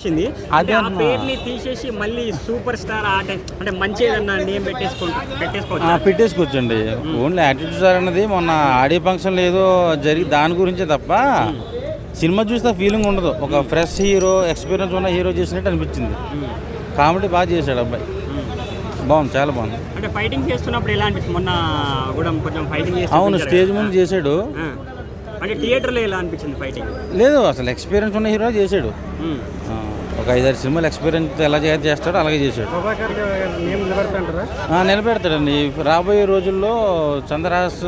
వచ్చింది. అదే అంటే ఆ అన్న. పేరుని తీసేసి మళ్ళీ సూపర్ స్టార్ ఆ టైప్ అంటే మంచి ఏదన్నా నేమ్ పెట్టేసుకుంటా పెట్టేసుకోవచ్చు. పెట్టేసుకోవచ్చండి. ఓన్లీ యాటిట్యూడ్ స్టార్ అన్నది మొన్న ఆడియో ఫంక్షన్లో ఏదో జరిగి దాని గురించే తప్ప సినిమా చూస్తే ఫీలింగ్ ఉండదు. ఒక ఫ్రెష్ హీరో ఎక్స్పీరియన్స్ ఉన్న హీరో చేసినట్టు అనిపించింది. కామెడీ బాగా చేశాడు అబ్బాయి. బాగుంది చాలా బాగుంది. అంటే ఫైటింగ్ చేస్తున్నప్పుడు ఎలా అనిపిస్తుంది? మొన్న కూడా కొంచెం ఫైటింగ్ అవును స్టేజ్. ముందు చేశాడు. అంటే థియేటర్లో ఎలా అనిపించింది ఫైటింగ్ లేదు అసలు ఎక్స్పీరియన్స్ ఉన్న హీరో చేశాడు. ఒక ఐదారు సినిమాలు ఎక్స్పీరియన్స్ ఎలా చేస్తాడో అలాగే చేశాడు. నిలబెడతాడండి. రాబోయే రోజుల్లో చంద్రహాస్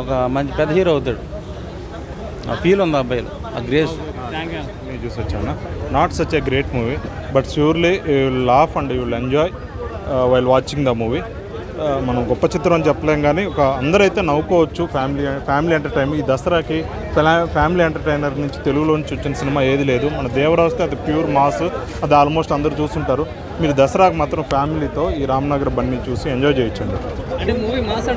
ఒక మంచి పెద్ద హీరో అవుతాడు. ఆ ఫీల్ ఉంది అబ్బాయిలో ఆ గ్రేస్ నేను చూసి వచ్చాను? Not such a great movie but surely you will laugh and you will enjoy while watching the movie మనం గొప్ప చిత్రం అని చెప్పలేం కానీ ఒక అందరైతే నవ్వుకోవచ్చు. ఫ్యామిలీ ఫ్యామిలీ ఎంటర్టైన్ ఈ దసరాకి ఫ్యామిలీ ఎంటర్టైనర్ నుంచి తెలుగులో నుంచి వచ్చిన సినిమా ఏది లేదు. మన దేవరాస్తే అది ప్యూర్ మాస్. అది ఆల్మోస్ట్ అందరూ చూస్తుంటారు మీరు దసరాకి మాత్రం ఫ్యామిలీతో ఈ రామ్నగర్ బండి చూసి ఎంజాయ్ చేయొచ్చండి. అంటే మూవీ మాస్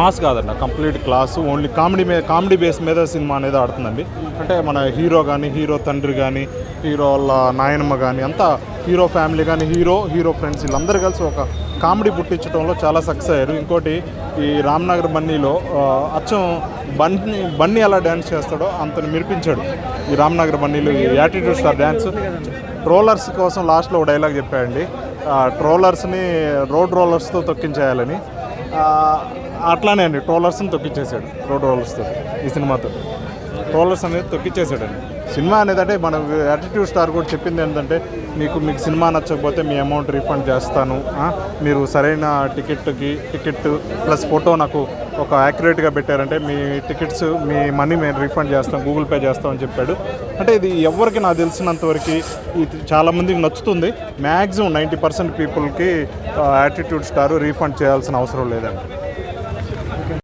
మాస్ కాదండి. Complete class. ఓన్లీ కామెడీ మీద కామెడీ బేస్ మీద సినిమా అనేది ఆడుతుందండి. అంటే మన హీరో కానీ హీరో తండ్రి కానీ హీరో వాళ్ళ నాయనమ్మ కానీ అంతా హీరో ఫ్యామిలీ కానీ హీరో హీరో ఫ్రెండ్స్ వీళ్ళందరూ కలిసి ఒక కామెడీ పుట్టించడంలో చాలా సక్సెస్ అయ్యారు. ఇంకోటి ఈ రామ్నగర్ బన్నీలో అచ్చం బన్నీ బన్నీ ఎలా డ్యాన్స్ చేస్తాడో అంతని మిరిపించాడు. ఈ రామ్నగర్ బన్నీలో ఈ యాటిట్యూడ్ స్టార్ డ్యాన్స్ ట్రోలర్స్ కోసం లాస్ట్లో ఒక డైలాగ్ చెప్పాడండి. ఆ, ట్రోలర్స్ని రోడ్ రోలర్స్తో తొక్కించేయాలని. అట్లానే అండి ట్రోలర్స్ని తొక్కిచ్చేసాడు రోడ్ రోలర్స్తో ఈ సినిమాతో. ట్రోలర్స్ అనేది తొక్కిచ్చేసాడండి. సినిమా అనేది అంటే మన యాటిట్యూడ్ స్టార్ కూడా చెప్పింది ఏంటంటే మీకు మీకు సినిమా నచ్చకపోతే మీ అమౌంట్ రీఫండ్ చేస్తాను. మీరు సరైన టికెట్కి టికెట్ ప్లస్ ఫోటో నాకు ఒక యాక్యురేట్గా పెట్టారంటే మీ టికెట్స్ మీ మనీ మేము రీఫండ్ చేస్తాం గూగుల్ పే చేస్తాం అని చెప్పాడు. అంటే ఇది ఎవరికి నాకు తెలిసినంతవరకు ఇది చాలామందికి నచ్చుతుంది. మ్యాక్సిమం నైంటీ పర్సెంట్ పీపుల్కి యాటిట్యూడ్ స్టార్ రీఫండ్ చేయాల్సిన అవసరం లేదండి.